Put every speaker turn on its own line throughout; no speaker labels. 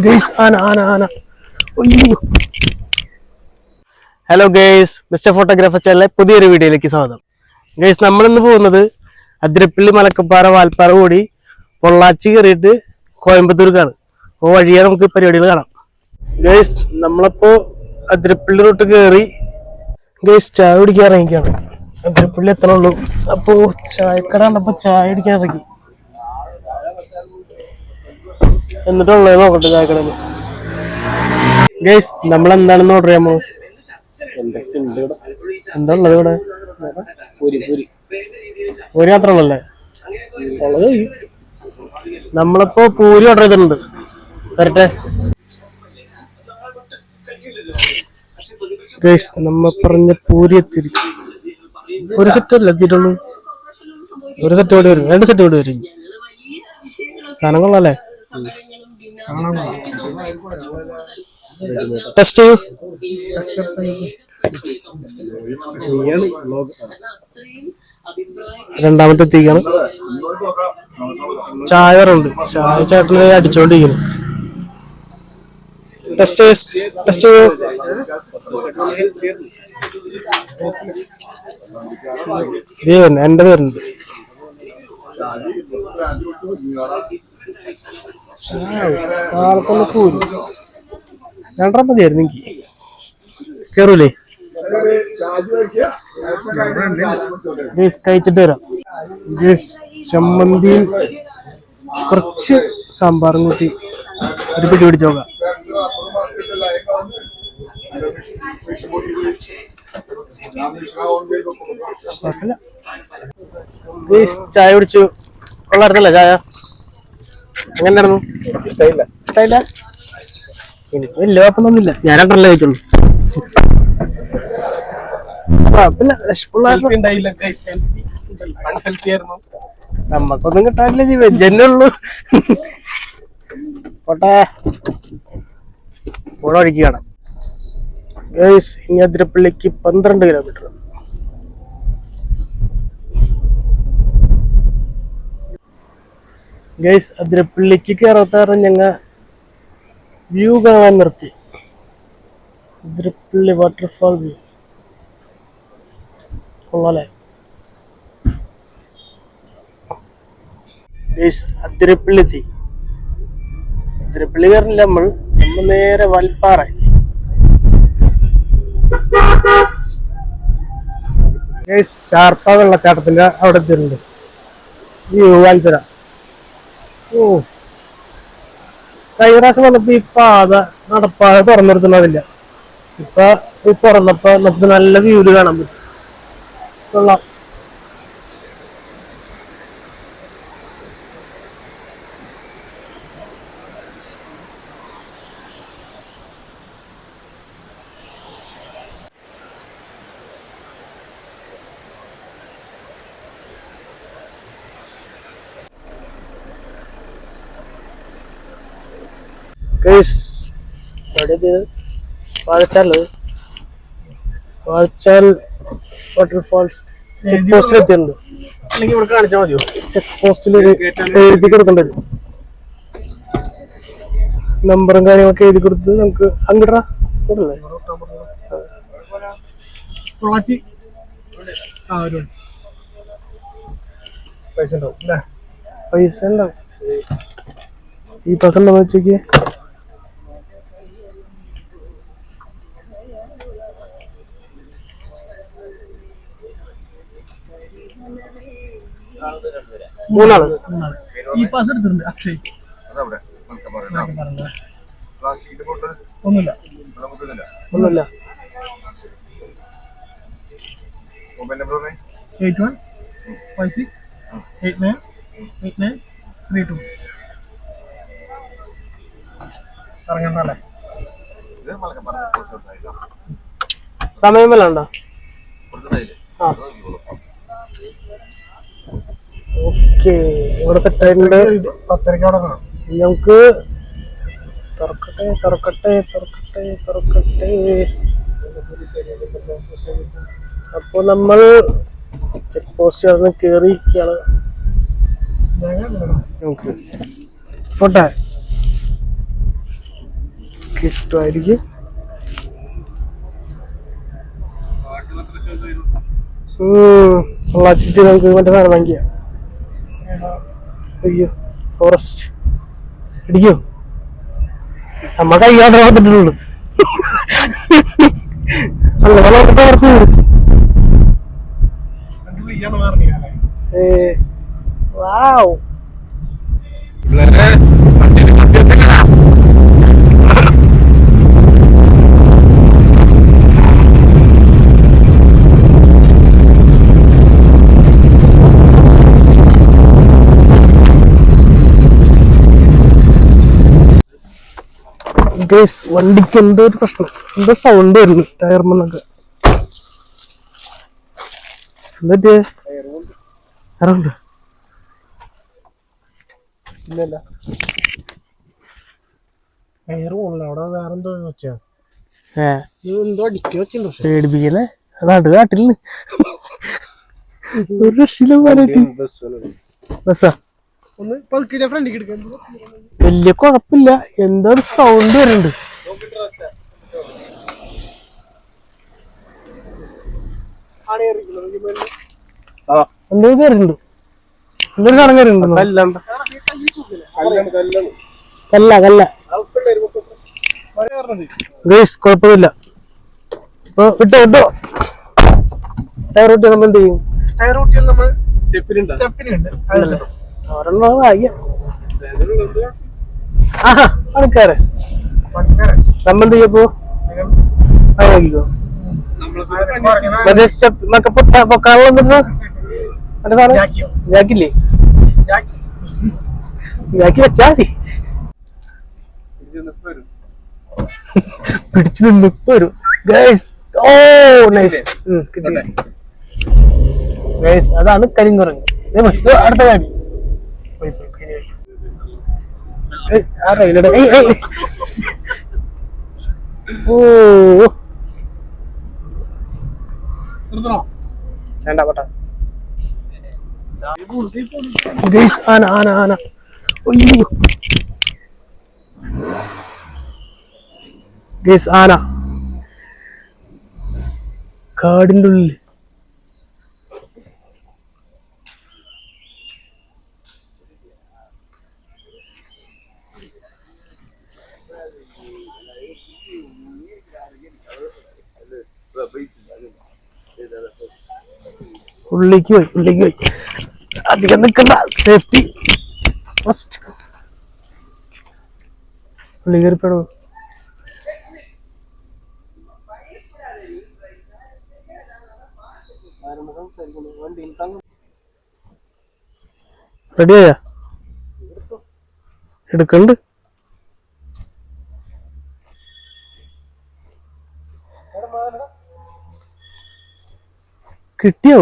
Guys ആന ആന ആന. അയ്യോ. Hello guys. മിസ്റ്റർ ഫോട്ടോഗ്രാഫർ ചാനലിലെ പുതിയൊരു വീഡിയോയിലേക്ക് സ്വാഗതം. ഗൈസ് നമ്മളിന്ന് പോകുന്നത് അതിരപ്പള്ളി മലക്കപ്പാറ വാൽപ്പാറ കൂടി പൊള്ളാച്ചി കയറിയിട്ട് കോയമ്പത്തൂർക്കാണ്. അപ്പോൾ വഴിയെ നമുക്ക് പരിപാടികൾ കാണാം. ഗൈസ് നമ്മളപ്പോ അതിരപ്പള്ളി റൂട്ട് കയറി ഗൈസ് ചായ കുടിക്കാൻ ഇറങ്ങിക്കാണ് അതിരപ്പള്ളി എത്തണുള്ളൂ അപ്പോ ചായക്കട കണ്ടപ്പോ ചായ കുടിക്കാൻ ഇറങ്ങി. എന്നിട്ടുള്ളത് നോക്കട്ടെ ചായക്കടയിൽ ഗൈസ് നമ്മൾ എന്താണെന്ന് ഓർഡർ ചെയ്യാമോ? എന്താ ഉള്ളത് ഇവിടെ? പൂരി മാത്രം ഉള്ളല്ലേ. നമ്മളിപ്പോ പൂരി ഓർഡർ ചെയ്തിട്ടുണ്ട്. വരട്ടെ. ഗൈസ് നമ്മ പറഞ്ഞ പൂരി എത്തിയിരിക്കും ഒരു സെറ്റ് അല്ല എത്തിയിട്ടുള്ളൂ? ഒരു സെറ്റ് കൂടി വരും. രണ്ട് സെറ്റ് കൂടി വരും. സാധനം കൊള്ളാല്ലേ ടെസ്റ്റ് രണ്ടാമത്തെ എത്തിക്കാണ് ചായ വരണ്ട് ചായ ചേട്ടന് അടിച്ചോണ്ടിരിക്കുന്നു ടെസ്റ്റ് ടെസ്റ്റ് ഇതേ വരുന്നു. വരുന്നുണ്ട് കാലത്തൊന്ന് കൂരി രണ്ടര മതിയായിരുന്നു എനിക്ക് കേറൂലേ കഴിച്ചിട്ട് വരാം ചമ്മന്തിയും കുറച്ച് സാമ്പാറും കൂട്ടി ഒരു പിടി പിടിച്ച് നോക്കാം ചായ കുടിച്ചു. കൊള്ളായിരുന്നല്ലേ ചായ? എങ്ങനെയായിരുന്നു ഇഷ്ടമില്ല എനിക്ക് വലിയ കുഴപ്പമൊന്നുമില്ല ഞാൻ രണ്ടല്ലേ കഴിച്ചുള്ളൂ നമ്മക്കൊന്നും കിട്ടാനില്ല തന്നെ ഉള്ളൂ. പോട്ടെ. ഇവിടെ ഒഴുക്കിയാണ് ഗൈസ് ഇനി അതിരപ്പള്ളിക്ക് പന്ത്രണ്ട് കിലോമീറ്റർ ഗൈസ് അതിരപ്പള്ളിക്ക് കയറാത്ത കാരണം ഞങ്ങൾ വ്യൂ കാണാൻ നിർത്തി. അതിരപ്പള്ളി വാട്ടർഫാൾ വ്യൂ കൊള്ളാലേ ഗൈസ് അതിരപ്പള്ളി എത്തി. അതിരപ്പള്ളി കയറില്ല നമ്മൾ നമ്മൾ നേരെ വൽപ്പാറ. ഗൈസ് ചാർപ്പ വെള്ളച്ചാട്ടത്തിന്റെ അവിടെ എത്തിയിട്ടുണ്ട്. ഈ തരാം ഓ. കഴിഞ്ഞ പ്രാവശ്യം വന്നപ്പോ ഈ പാത നടപ്പാത തുറന്നിരുത്തുന്നതില്ല ഇപ്പൊ ഈ തുറന്നപ്പോ നമുക്ക് നല്ല വ്യൂൽ കാണാൻ പറ്റും. കൊള്ളാം. വാഴച്ചാൽ വാഴച്ചാൽ വാട്ടർഫാൾസ് ചെക്ക് പോസ്റ്റിൽ എത്തിയിട്ടുണ്ട്.
അല്ലെങ്കിൽ ഇവിടെ കാണിച്ചാൽ മതിയോ?
ചെക്ക് പോസ്റ്റിൽ എഴുതി കൊടുക്കേണ്ടി? വരും നമ്പറും കാര്യങ്ങളൊക്കെ എഴുതി കൊടുത്ത് നമുക്ക് അങ്ങോട്ടാ
പൈസ ഉണ്ടാവും
പൈസ ഉണ്ടാവും. ഈ പൈസ ഉണ്ടോ വെച്ചേക്ക്
മൂന്നാൾ. ഈ പാസ് എടുത്തിട്ടുണ്ട്. അക്ഷയ്. ഒന്നുമില്ല.
ഒന്നുമില്ല.
മൊബൈൽ നമ്പർ പറഞ്ഞേ?
Eight one five six eight nine eight nine three two ഇറങ്ങണ്ടല്ലേ?
ഇത് മലക്കപ്പാറ കുറച്ച് കൊടുത്തായില്ല
സമയം വല്ല ഉണ്ടോ
കൊടുത്തതായില്ലേ
ആ. ഓക്കെ. ഇവിടെ സെറ്റ് ആയിട്ടുണ്ട്.
കാണാം
നമുക്ക് തുറക്കട്ടെ തുറക്കട്ടെ തുറക്കട്ടെ തുറക്കട്ടെ. അപ്പൊ നമ്മൾ ചെക്ക് പോസ്റ്റ് ചേർന്ന് കേറിയിരിക്കുകയാണ്. നമുക്ക് പോട്ടെ. കിട്ടുമായിരിക്കും പൊള്ളാച്ചിട്ട് നമുക്ക് മറ്റേ സാധനം വാങ്ങിക്കാം. അയ്യോ ഫോറസ്റ്റ് ഇടിക്കോ നമ്മ കൈകാണ്ട് വന്നിട്ടുള്ളൂ. കുറച്ച്
വിളിക്കാന്ന് പറഞ്ഞില്ല
ഏ വാവ് ഗൈസ് വണ്ടിക്ക് എന്തോ ഒരു പ്രശ്നം. എന്തോ സൗണ്ട് വരുന്നു ടയർമെന്നൊക്കെ എന്നിട്ട് ഇറങ്ങുന്നുണ്ട്
ഇല്ലല്ല. എയർ പോണില്ല അവിടെ വേറെ എന്തോ വെച്ചാ എന്തോ അടിക്കി വെച്ചിട്ടുണ്ട്
പേടിപ്പിക്കല്ലേ? നാട്ട് കാട്ടിൽ ഒരു രക്ഷയിലും ബസ്സാ?
ഒന്ന് ഫ്രണ്ടിക്ക് എടുക്കാം.
വലിയ കുഴപ്പമില്ല എന്തോ ഒരു സൗണ്ട് വരുന്നുണ്ട്. എന്തോ കയറുന്നുണ്ട് എന്തൊരു കടം കയറുന്നുണ്ട് കല്ല കല്ല. ഗൈസ് കുഴപ്പമില്ല ഇപ്പൊ വിട്ടോ വിട്ടോ. ടയർ വിട്ടി നമ്മൾ എന്ത് ചെയ്യും?
ടയർ കൂട്ടിയാൽ നമ്മൾ സ്റ്റെപ്പിനുണ്ട് സ്റ്റെപ്പിനുണ്ട്
ഒരെണ്ണം ഭാഗ്യം പണിക്കാരെ.
പണിക്കാരൻ
അത് നോക്കിക്കോ. മറ്റേ സ്റ്റെപ്പ് മറ്റേ പൊട്ട പൊക്കാനുള്ള മറ്റേ സാധനം? ജാക്കില്ലേ?
ജാക്കി.
വെച്ചാ മതി. പിടിച്ചു നിന്ന് ഇപ്പൊ വരും. ഗൈസ് ഓ നൈസ് കിട്ടി ഗൈസ് അതാണ് കരിങ്കുറങ്ങ് അടുത്ത കാടി പോയി, പോയി, കരി പോയി. ഏയ്, ആ റെയിലടെ ഏയ്, ഏയ്, ഏയ്. ഓ.
നിർത്തണോ?
വേണ്ട പോട്ടെ. ഗൈസ് ആന ആന ആന. അയ്യോ. ഗൈസ് ആന. കാടിന്റെ ഉള്ളിൽ ഉള്ളിലേക്ക് പോയി ഉള്ളിലേക്ക് പോയി. അധികം നിൽക്കണ്ട സേഫ്റ്റി ഫസ്റ്റ് ഉള്ളി കയറിപ്പോ റെഡിയായ എടുക്കണ്ട്. കിട്ടിയോ?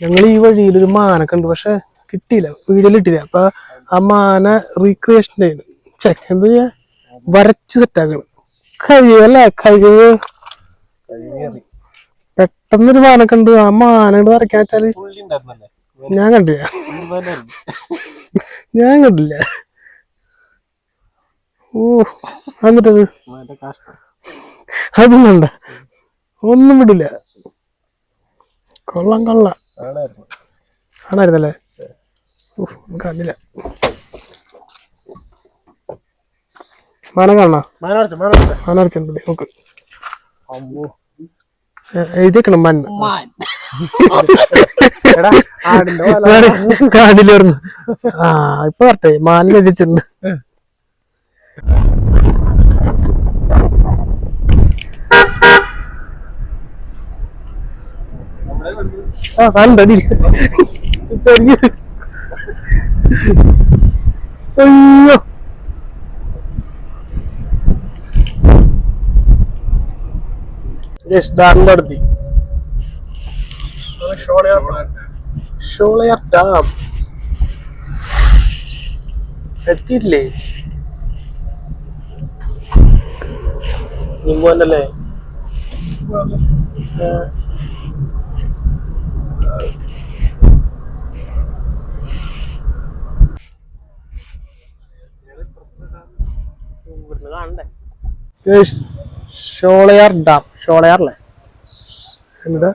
ഞങ്ങൾ ഈ വഴിയിൽ ഒരു മാന കണ്ടു പക്ഷെ കിട്ടിയില്ല. വീഡിയോയിൽ കിട്ടിയില്ല അപ്പൊ ആ മാന റീക്രിയേഷൻ ചെയ്യണം ചെ എന്താ ചെയ്യാ? വരച്ച് സെറ്റാക്കണം കഴിയല്ലേ? കഴിവ്. പെട്ടെന്നൊരു മാന കണ്ടു ആ മാനോട് വരയ്ക്കാൻ വെച്ചാൽ ഞാൻ കണ്ടില്ല. ഞാൻ കണ്ടില്ല. ഓ എന്നിട്ടത് അതും കണ്ട ഒന്നും വിടില്ല. കൊള്ളാം കൊള്ളാം. ആണായിരുന്നല്ലേ? ഉഫ്, കണ്ടില്ല മാനം കാണണ?
മാനടച്ച മാനടച്ച
മാനടച്ചുണ്ട് നോക്ക്. മൻ. കാടിലേർന്ന് ആ ഇപ്പൊ വരട്ടെ. മാനിൽ എഴുതിച്ചിട്ടുണ്ട് ആ സാധനം റെഡി അയ്യോ. ജസ്റ്റ് ഡാമിന്റെ അടുത്ത് ഷോളയാർ ഡാം എത്തിയില്ലേ കാണണ്ടേ ഷോളയാർ ഡാം ഷോളയാർ അല്ലേ? എന്നിട്ട്?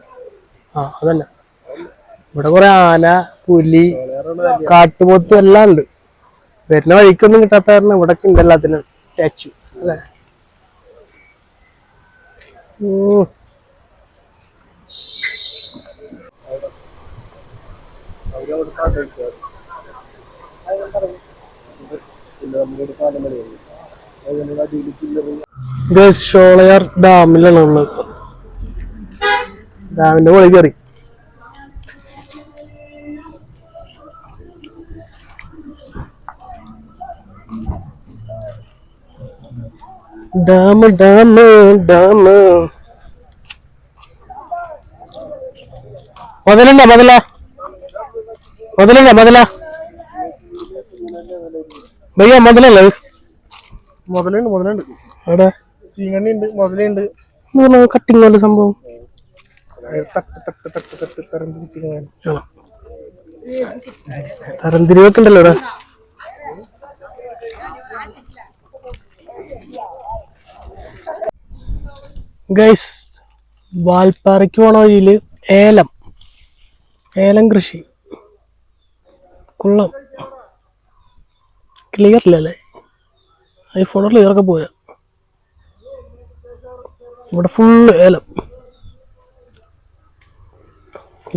ആ അതന്നെ. ഇവിടെ കുറെ ആന പുലി കാട്ടുപോത്തും എല്ലാം ഉണ്ട്. വരുന്ന വഴിക്കൊന്നും കിട്ടാത്ത കാരണം ഇവിടെ ഉണ്ട് എല്ലാത്തിനും. സ്റ്റാച്ചു അല്ലേ? ഉം. ഗൈസ്, ഷോളയാർ ഡാമിലാണ് ഉള്ളത് ഡാമിന്റെ മുകളിൽ കയറി. ഡാമ ഡാമ ഡാമ. മുതലുണ്ടോ മുതല മുതലുണ്ടോ മുതല. ഭയ്യ മുതലല്ലേ?
മുതലുണ്ട് മുതലുണ്ട്.
അവിടെ
ചീങ്കണ്ണി ഉണ്ട് മുതലുണ്ട്
കട്ടിങ് പോലെ സംഭവം.
തട്ട് തട്ട് തട്ട് തട്ട് തരംതിരിച്ചിങ്ങനെ
തരംതിരിവൊക്കെ ഉണ്ടല്ലോ ഇവിടെ. ഗൈസ് വാൽപ്പാറയ്ക്ക് പോണ വഴിയിൽ ഏലം. ഏലം കൃഷി. കൊള്ളാം. ക്ലിയർ ഇല്ലല്ലേ ഐഫോൺ ക്ലിയർ ഒക്കെ പോയ. ഇവിടെ ഫുള്ള് ഏലം.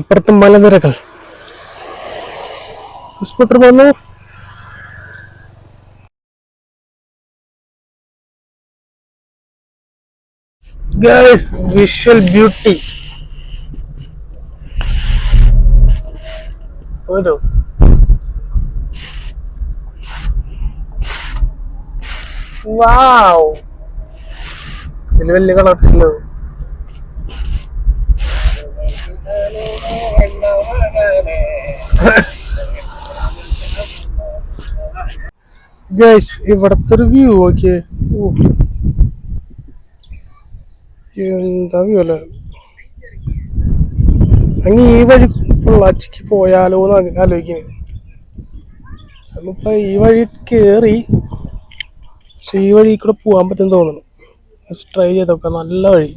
ഇപ്പുറത്ത് മലനിരകൾ. സ്കൂട്ടർ വന്നു. ഗൈസ് വിഷ്വൽ ബ്യൂട്ടി ഒരു വാവ് ഇതിൽ വലിയ കളർസ് ഉണ്ടോ ഗൈസ് ഇവിടത്തെ ഒരു വ്യൂ ഓക്കേ. എന്താ വ്യൂ അല്ലേ? അങ്ങ് ഈ വഴി പൊള്ളാച്ചിക്ക് പോയാലോ എന്ന് ആലോചിക്കുന്നത് നമ്മളിപ്പോ ഈ വഴി കേറി ഈ വഴി കൂടെ പോകാൻ പറ്റും തോന്നുന്നു. ട്രൈ ചെയ്ത് നോക്കാം. നല്ല വഴി.